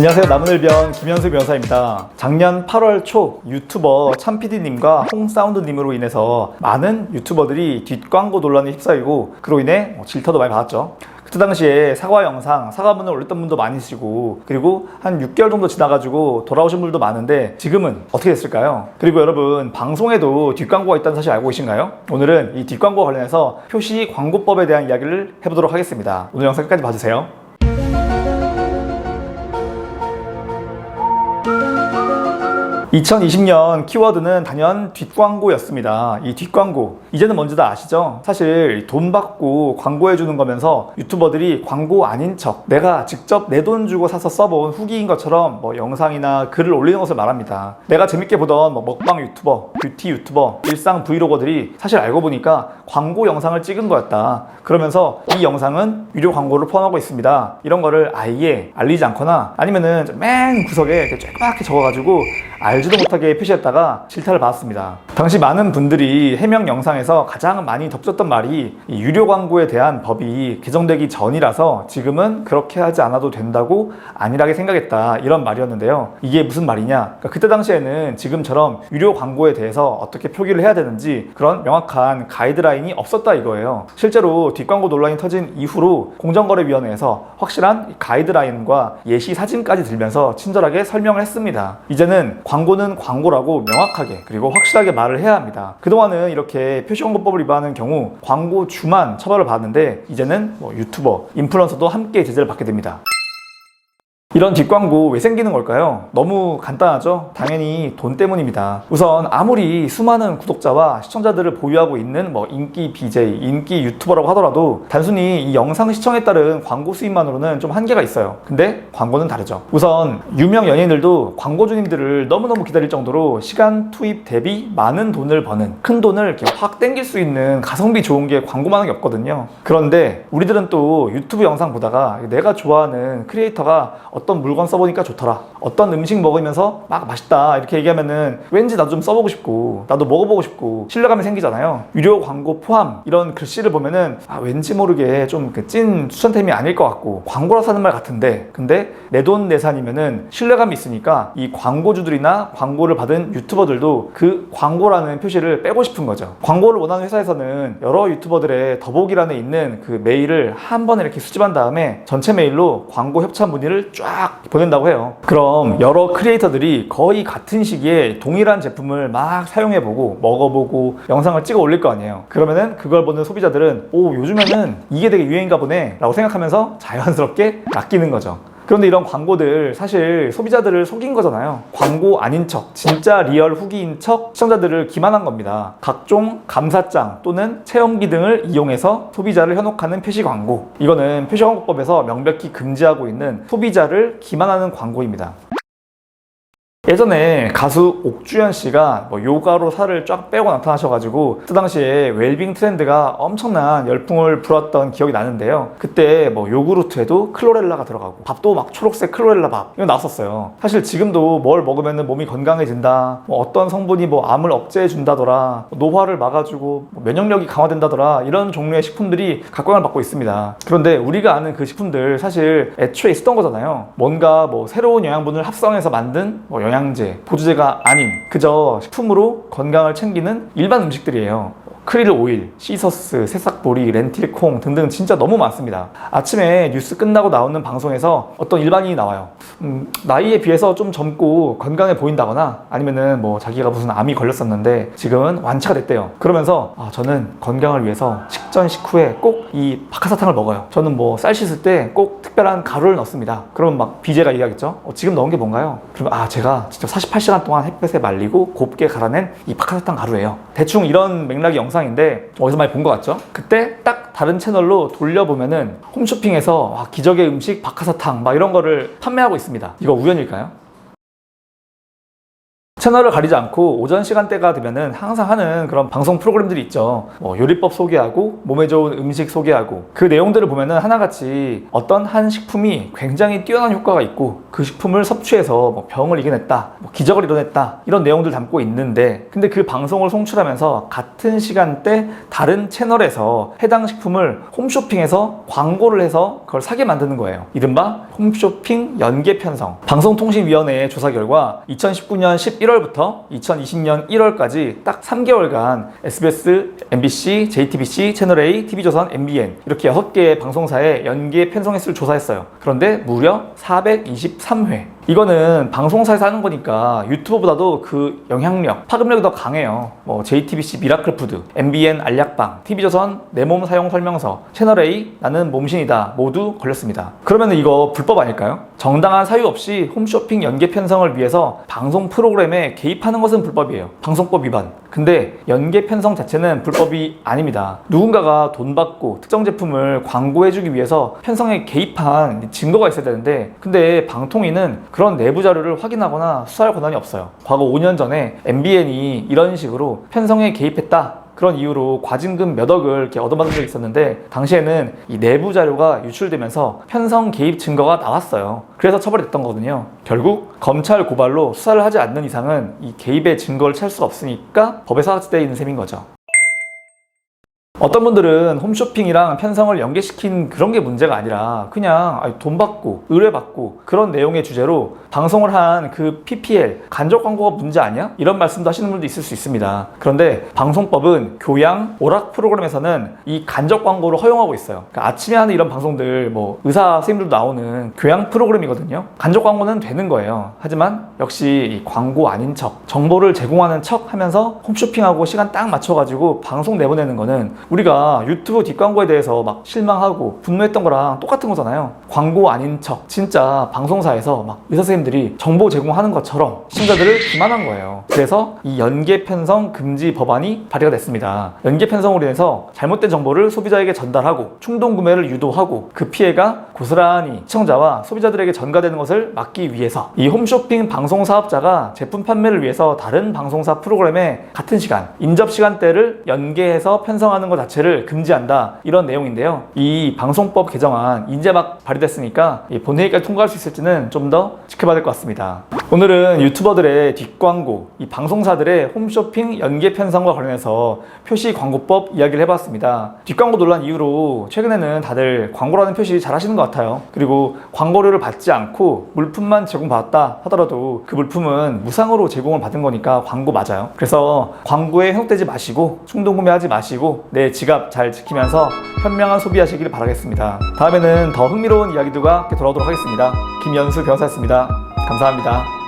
안녕하세요. 나무늘변 김현수 변호사입니다. 작년 8월 초 유튜버 참PD님과 홍사운드님으로 인해서 많은 유튜버들이 뒷광고 논란에 휩싸이고 그로 인해 뭐 질타도 많이 받았죠. 그때 당시에 사과 영상, 사과문을 올렸던 분도 많으시고 그리고 한 6개월 정도 지나가지고 돌아오신 분들도 많은데 지금은 어떻게 됐을까요? 그리고 여러분 방송에도 뒷광고가 있다는 사실 알고 계신가요? 오늘은 이 뒷광고 관련해서 표시 광고법에 대한 이야기를 해보도록 하겠습니다. 오늘 영상 끝까지 봐주세요. 2020년 키워드는 단연 뒷광고였습니다. 이 뒷광고. 이제는 뭔지 다 아시죠? 사실 돈 받고 광고해주는 거면서 유튜버들이 광고 아닌 척 내가 직접 내 돈 주고 사서 써본 후기인 것처럼 뭐 영상이나 글을 올리는 것을 말합니다. 내가 재밌게 보던 뭐 먹방 유튜버, 뷰티 유튜버, 일상 브이로거들이 사실 알고 보니까 광고 영상을 찍은 거였다. 그러면서 이 영상은 유료 광고를 포함하고 있습니다. 이런 거를 아예 알리지 않거나 아니면은 맨 구석에 이렇게 쬐끄맣게 적어가지고 알 지도 못하게 표시했다가 질타를 받았습니다. 당시 많은 분들이 해명 영상에서 가장 많이 덮쳤던 말이 이 유료 광고에 대한 법이 개정되기 전이라서 지금은 그렇게 하지 않아도 된다고 안일하게 생각했다 이런 말이었는데요. 이게 무슨 말이냐? 그러니까 그때 당시에는 지금처럼 유료 광고에 대해서 어떻게 표기를 해야 되는지 그런 명확한 가이드라인이 없었다 이거예요. 실제로 뒷광고 논란이 터진 이후로 공정거래위원회에서 확실한 가이드라인과 예시 사진까지 들면서 친절하게 설명을 했습니다. 이제는 광고 는 광고라고 명확하게 그리고 확실하게 말을 해야 합니다. 그동안은 이렇게 표시광고법을 위반하는 경우 광고주만 처벌을 받았는데 이제는 뭐 유튜버, 인플루언서도 함께 제재를 받게 됩니다. 이런 뒷광고 왜 생기는 걸까요? 너무 간단하죠? 당연히 돈 때문입니다. 우선 아무리 수많은 구독자와 시청자들을 보유하고 있는 뭐 인기 BJ, 인기 유튜버라고 하더라도 단순히 이 영상 시청에 따른 광고 수입만으로는 좀 한계가 있어요. 근데 광고는 다르죠. 우선 유명 연예인들도 광고주님들을 너무너무 기다릴 정도로 시간 투입 대비 많은 돈을 버는 큰 돈을 이렇게 확 땡길 수 있는 가성비 좋은 게 광고만 하는 게 없거든요. 그런데 우리들은 또 유튜브 영상 보다가 내가 좋아하는 크리에이터가 어떤 물건 써보니까 좋더라. 어떤 음식 먹으면서 막 맛있다. 이렇게 얘기하면은 왠지 나도 좀 써보고 싶고, 나도 먹어보고 싶고, 신뢰감이 생기잖아요. 유료 광고 포함 이런 글씨를 보면은 아, 왠지 모르게 좀그찐 추천템이 아닐 것 같고, 광고라 사는 말 같은데, 근데 내 돈 내산이면은 신뢰감이 있으니까 이 광고주들이나 광고를 받은 유튜버들도 그 광고라는 표시를 빼고 싶은 거죠. 광고를 원하는 회사에서는 여러 유튜버들의 더보기란에 있는 그 메일을 한 번에 이렇게 수집한 다음에 전체 메일로 광고 협찬 문의를 쫙 보낸다고 해요. 그럼 여러 크리에이터들이 거의 같은 시기에 동일한 제품을 막 사용해보고 먹어보고 영상을 찍어 올릴 거 아니에요. 그러면은 그걸 보는 소비자들은 오 요즘에는 이게 되게 유행인가 보네 라고 생각하면서 자연스럽게 낚이는 거죠. 그런데 이런 광고들 사실 소비자들을 속인 거잖아요. 광고 아닌 척, 진짜 리얼 후기인 척 시청자들을 기만한 겁니다. 각종 감사장 또는 체험기 등을 이용해서 소비자를 현혹하는 표시 광고. 이거는 표시 광고법에서 명백히 금지하고 있는 소비자를 기만하는 광고입니다. 예전에 가수 옥주현 씨가 뭐 요가로 살을 쫙 빼고 나타나셔가지고 그 당시에 웰빙 트렌드가 엄청난 열풍을 불었던 기억이 나는데요. 그때 뭐 요구르트에도 클로렐라가 들어가고 밥도 막 초록색 클로렐라 밥 이거 나왔었어요. 사실 지금도 뭘 먹으면 몸이 건강해진다. 뭐 어떤 성분이 뭐 암을 억제해 준다더라. 노화를 막아주고 뭐 면역력이 강화된다더라. 이런 종류의 식품들이 각광을 받고 있습니다. 그런데 우리가 아는 그 식품들 사실 애초에 있었던 거잖아요. 뭔가 뭐 새로운 영양분을 합성해서 만든 뭐 영양제, 보조제가 아닌 그저 식품으로 건강을 챙기는 일반 음식들이에요. 크릴 오일, 시서스, 새싹보리, 렌틸콩 등등 진짜 너무 많습니다. 아침에 뉴스 끝나고 나오는 방송에서 어떤 일반인이 나와요. 음, 나이에 비해서 좀 젊고 건강해 보인다거나 아니면은 뭐 자기가 무슨 암이 걸렸었는데 지금은 완치가 됐대요. 그러면서 아, 저는 건강을 위해서 식전 식후에 꼭 이 박하사탕을 먹어요. 저는 뭐 쌀 씻을 때 꼭 특별한 가루를 넣습니다. 그러면 막 BJ가 얘기하겠죠. 어, 지금 넣은 게 뭔가요? 그러면 아 제가 직접 48시간 동안 햇볕에 말리고 곱게 갈아낸 이 박하사탕 가루예요. 대충 이런 맥락의 영상 인데 어디서 많이 본 것 같죠? 그때 딱 다른 채널로 돌려보면은 홈쇼핑에서 와, 기적의 음식 박하사탕 막 이런 거를 판매하고 있습니다. 이거 우연일까요? 채널을 가리지 않고 오전 시간대가 되면은 항상 하는 그런 방송 프로그램들이 있죠. 뭐 요리법 소개하고 몸에 좋은 음식 소개하고 그 내용들을 보면은 하나같이 어떤 한 식품이 굉장히 뛰어난 효과가 있고 그 식품을 섭취해서 뭐 병을 이겨냈다, 뭐 기적을 이뤄냈다 이런 내용들 담고 있는데 근데 그 방송을 송출하면서 같은 시간대 다른 채널에서 해당 식품을 홈쇼핑에서 광고를 해서 그걸 사게 만드는 거예요. 이른바 홈쇼핑 연계 편성. 방송통신위원회의 조사 결과 2019년 11월 부터 2020년 1월까지 딱 3개월간 SBS, MBC, JTBC, 채널A, TV조선, MBN 이렇게 6개의 방송사에 연계 편성 횟수를 조사했어요. 그런데 무려 423회. 이거는 방송사에서 하는 거니까 유튜브보다도 그 영향력, 파급력이 더 강해요. 뭐 JTBC 미라클 푸드, MBN 알약방, TV조선 내 몸 사용 설명서, 채널A 나는 몸신이다 모두 걸렸습니다. 그러면 이거 불법 아닐까요? 정당한 사유 없이 홈쇼핑 연계 편성을 위해서 방송 프로그램에 개입하는 것은 불법이에요. 방송법 위반. 근데 연계 편성 자체는 불법이 아닙니다. 누군가가 돈 받고 특정 제품을 광고해주기 위해서 편성에 개입한 증거가 있어야 되는데 근데 방통위는 그런 내부 자료를 확인하거나 수사할 권한이 없어요. 과거 5년 전에 MBN이 이런 식으로 편성에 개입했다. 그런 이유로 과징금 몇 억을 이렇게 얻어맞은 적이 있었는데 당시에는 이 내부 자료가 유출되면서 편성 개입 증거가 나왔어요. 그래서 처벌했던 거거든요. 결국 검찰 고발로 수사를 하지 않는 이상은 이 개입의 증거를 찾을 수가 없으니까 법에 사각지대에 있는 셈인 거죠. 어떤 분들은 홈쇼핑이랑 편성을 연계시킨 그런 게 문제가 아니라 그냥 돈 받고 의뢰받고 그런 내용의 주제로 방송을 한 그 PPL 간접 광고가 문제 아니야? 이런 말씀도 하시는 분도 있을 수 있습니다. 그런데 방송법은 교양 오락 프로그램에서는 이 간접 광고를 허용하고 있어요. 그러니까 아침에 하는 이런 방송들 뭐 의사 선생님들도 나오는 교양 프로그램이거든요. 간접 광고는 되는 거예요. 하지만 역시 이 광고 아닌 척 정보를 제공하는 척 하면서 홈쇼핑하고 시간 딱 맞춰가지고 방송 내보내는 거는 우리가 유튜브 뒷광고에 대해서 막 실망하고 분노했던 거랑 똑같은 거잖아요. 광고 아닌 척. 진짜 방송사에서 막 의사 선생님들이 정보 제공하는 것처럼 시청자들을 기만한 거예요. 그래서 이 연계 편성 금지 법안이 발의가 됐습니다. 연계 편성으로 인해서 잘못된 정보를 소비자에게 전달하고 충동 구매를 유도하고 그 피해가 고스란히 시청자와 소비자들에게 전가되는 것을 막기 위해서 이 홈쇼핑 방송 사업자가 제품 판매를 위해서 다른 방송사 프로그램에 같은 시간 인접 시간대를 연계해서 편성하는 것 자체를 금지한다 이런 내용인데요. 이 방송법 개정안 이제 막 발의됐으니까 이 본회의까지 통과할 수 있을지는 좀 더 지켜봐야 될 것 같습니다. 오늘은 유튜버들의 뒷광고, 이 방송사들의 홈쇼핑 연계 편성과 관련해서 표시 광고법 이야기를 해봤습니다. 뒷광고 논란 이후로 최근에는 다들 광고라는 표시 잘 하시는 것 같아요. 그리고 광고료를 받지 않고 물품만 제공받았다 하더라도 그 물품은 무상으로 제공을 받은 거니까 광고 맞아요. 그래서 광고에 현혹되지 마시고 충동 구매하지 마시고 내 지갑 잘 지키면서 현명한 소비하시길 바라겠습니다. 다음에는 더 흥미로운 이야기들과 돌아오도록 하겠습니다. 김연수 변호사였습니다. 감사합니다.